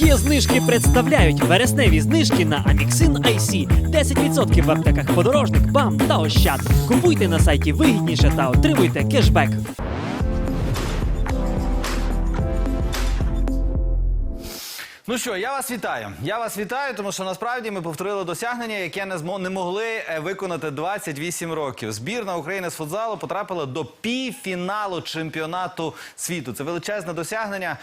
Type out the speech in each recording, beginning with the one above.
Є знижки представляють вересневі знижки на Amixin IC. 10% в аптеках подорожник, бам та ощад. Купуйте на сайті вигідніше та отримуйте кешбек. Ну що, я вас вітаю. Я вас вітаю, тому що насправді ми повторили досягнення, яке не змо не могли е, виконати 28 років. Збірна України з футзалу потрапила до півфіналу чемпіонату світу. Це величезне досягнення.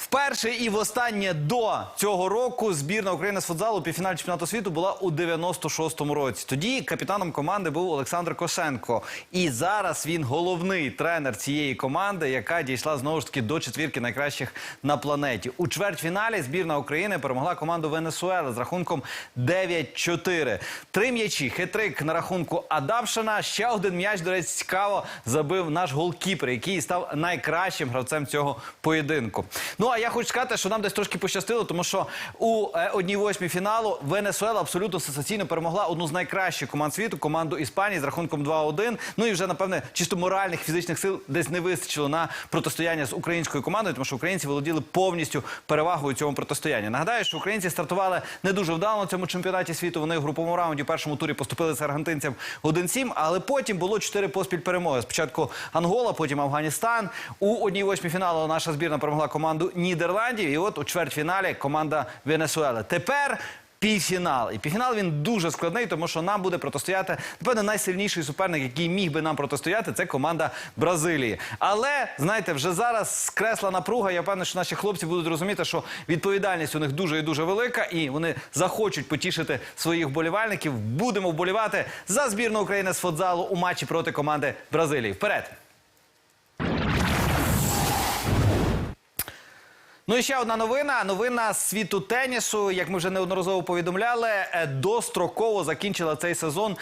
Вперше і востаннє до цього року збірна України з футзалу у півфіналі чемпіонату світу була у 96-му році. Тоді капітаном команди був Олександр Кошенко. І зараз він головний тренер цієї команди, яка дійшла знову ж таки до четвірки найкращих на планеті. У чвертьфіналі збірна України перемогла команду Венесуели з рахунком 9-4. Три м'ячі, хитрик на рахунку Адапшина. Ще один м'яч, до речі, цікаво, забив наш голкіпер, який став найкращим гравцем цього поєдинку. Ну а я хочу сказати, що нам десь трошки пощастило, тому що у е, одній восьмій фіналу Венесуела абсолютно сенсаційно перемогла одну з найкращих команд світу, команду Іспанії з рахунком 2-1. Ну і вже напевне чисто моральних фізичних сил десь не вистачило на протистояння з українською командою, тому що українці володіли повністю перевагою цьому протистоянні. Нагадаю, що українці стартували не дуже вдало на цьому чемпіонаті світу. Вони в груповому раунді в першому турі поступили з аргентинцям 1-7, але потім було чотири поспіль перемоги. Спочатку Ангола, потім Афганістан. У одній восьмій фіналу наша збірна перемогла команду Нідерландів. І от у чвертьфіналі команда Венесуели. Тепер. Півфінал. І півфінал він дуже складний, тому що нам буде протистояти, напевно, найсильніший суперник, який міг би нам протистояти, це команда Бразилії. Але, знаєте, вже зараз скресла напруга. Я впевнений, що наші хлопці будуть розуміти, що відповідальність у них дуже і дуже велика, і вони захочуть потішити своїх вболівальників. Будемо вболівати за збірну України з футзалу у матчі проти команди Бразилії. Вперед! Ну і ще одна новина. Новина світу тенісу. Як ми вже неодноразово повідомляли, е, достроково закінчила цей сезон.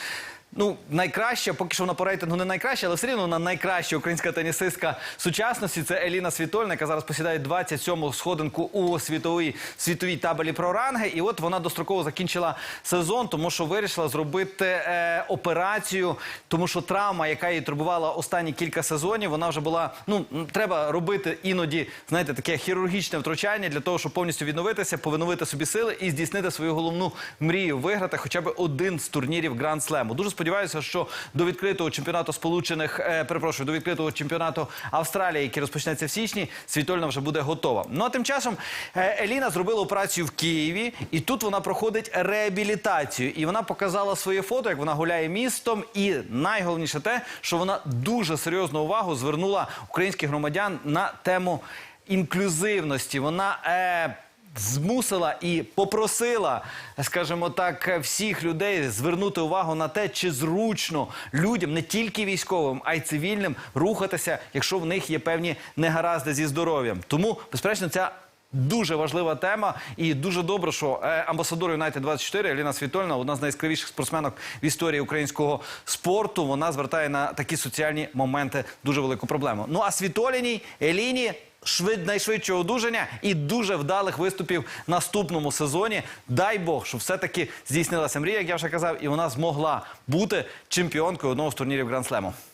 Ну, найкраща, поки що вона по рейтингу не найкраща, але все рівно вона найкраща українська тенісистка сучасності. Це Еліна Світольна, яка зараз посідає 27-му сходинку у світовій світовій табелі про ранги. І от вона достроково закінчила сезон, тому що вирішила зробити е, операцію, тому що травма, яка її турбувала останні кілька сезонів, вона вже була. Ну треба робити іноді, знаєте, таке хірургічне втручання для того, щоб повністю відновитися, повиновити собі сили і здійснити свою головну мрію виграти хоча б один з турнірів Гранд Слему. Дуже сподіваюся, що до відкритого чемпіонату Сполучених е, перепрошую, до відкритого чемпіонату Австралії, який розпочнеться в січні, світольна вже буде готова. Ну а тим часом е, Еліна зробила операцію в Києві, і тут вона проходить реабілітацію. І вона показала своє фото, як вона гуляє містом. І найголовніше те, що вона дуже серйозну увагу звернула українських громадян на тему інклюзивності. Вона е, змусила і попросила, скажімо так, всіх людей звернути увагу на те, чи зручно людям, не тільки військовим, а й цивільним, рухатися, якщо в них є певні негаразди зі здоров'ям. Тому, безперечно, ця. Дуже важлива тема, і дуже добре, що е, амбасадор Юнайтед 24 Еліна Світольна, одна з найяскравіших спортсменок в історії українського спорту. Вона звертає на такі соціальні моменти дуже велику проблему. Ну а Світоліній Еліні швид найшвидшого одужання і дуже вдалих виступів наступному сезоні. Дай Бог, що все-таки здійснилася мрія, як я вже казав, і вона змогла бути чемпіонкою одного з турнірів Гранд-слему. Так,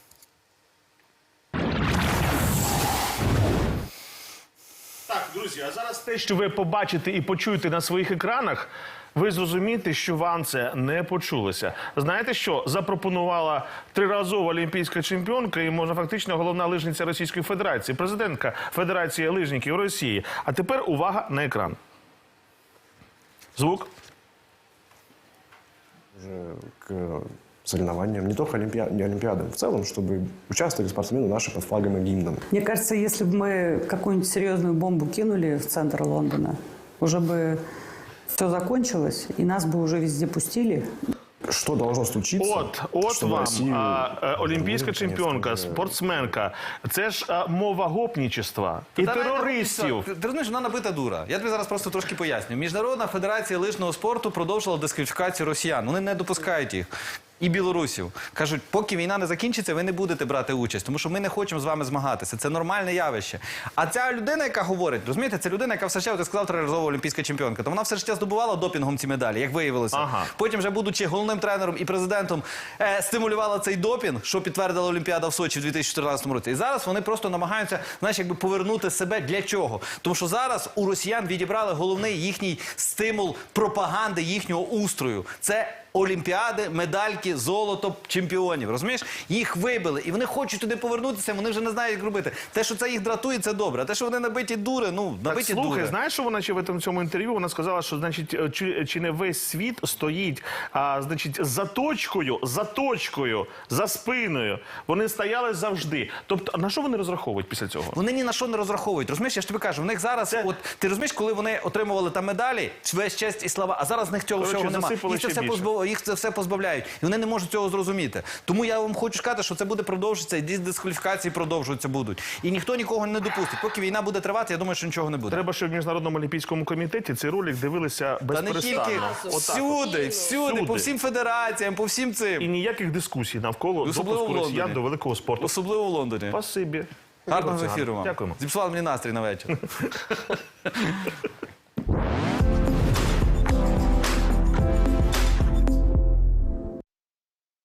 друзі, а зараз те, що ви побачите і почуєте на своїх екранах, ви зрозумієте, що вам це не почулося. Знаєте що? Запропонувала триразова олімпійська чемпіонка і може фактично головна лижниця Російської Федерації, президентка Федерації лижників Росії. А тепер увага на екран. Звук. к соревнованиям, не только олимпиа- не олимпиадам, в целом, чтобы участвовали спортсмены наши под флагом и гимном. Мне кажется, если бы мы какую-нибудь серьезную бомбу кинули в центр Лондона, уже бы все закончилось, и нас бы уже везде пустили. Что должно случиться, От, от чтобы вам Россию а, е, олімпійська вернули, наконец-то, чемпіонка, уже? спортсменка. Це ж а, мова гопнічества і Та навіть терористів. Ти, ти розумієш, вона набита дура. Я тобі зараз просто трошки поясню. Міжнародна федерація лижного спорту продовжила дискваліфікацію росіян. Вони не допускають їх. і білорусів. Кажуть, поки війна не закінчиться, ви не будете брати участь, тому що ми не хочемо з вами змагатися. Це нормальне явище. А ця людина, яка говорить, розумієте, це людина, яка все життя, ти сказав, триразова олімпійська чемпіонка, то вона все життя здобувала допінгом ці медалі, як виявилося. Ага. Потім, вже будучи головним тренером і президентом, е, стимулювала цей допінг, що підтвердила Олімпіада в Сочі в 2014 році. І зараз вони просто намагаються, знаєш, якби повернути себе для чого? Тому що зараз у росіян відібрали головний їхній стимул пропаганди їхнього устрою. Це Олімпіади, медальки, золото чемпіонів. Розумієш? Їх вибили, і вони хочуть туди повернутися. Вони вже не знають, як робити. Те, що це їх дратує, це добре. А те, що вони набиті дури, ну Так, набиті слухай, дури. знаєш, що вона ще в цьому інтерв'ю? Вона сказала, що значить, е, чи, чи не весь світ стоїть, а, значить, за точкою, за точкою, за спиною. Вони стояли завжди. Тобто, на що вони розраховують після цього? Вони ні на що не розраховують. Розумієш, я ж тобі кажу, в них зараз, от ти розумієш, коли вони отримували там медалі, весь честь і слава, а зараз в них цього Коротше, всього немає. Їх це все більше. Їх це все позбавляють, і вони не можуть цього зрозуміти. Тому я вам хочу сказати, що це буде продовжитися, і дискваліфікації продовжуються будуть. І ніхто нікого не допустить. Поки війна буде тривати, я думаю, що нічого не буде. Треба, щоб в міжнародному олімпійському комітеті цей ролик дивилися Та не тільки. Всюди, всюди, по всім федераціям, по всім цим І ніяких дискусій навколо допуску росіян до великого спорту. Особливо в Лондоні. Спасибі. Гарного ефіру вам. Дякуємо. Зіпсували мені настрій на вечір.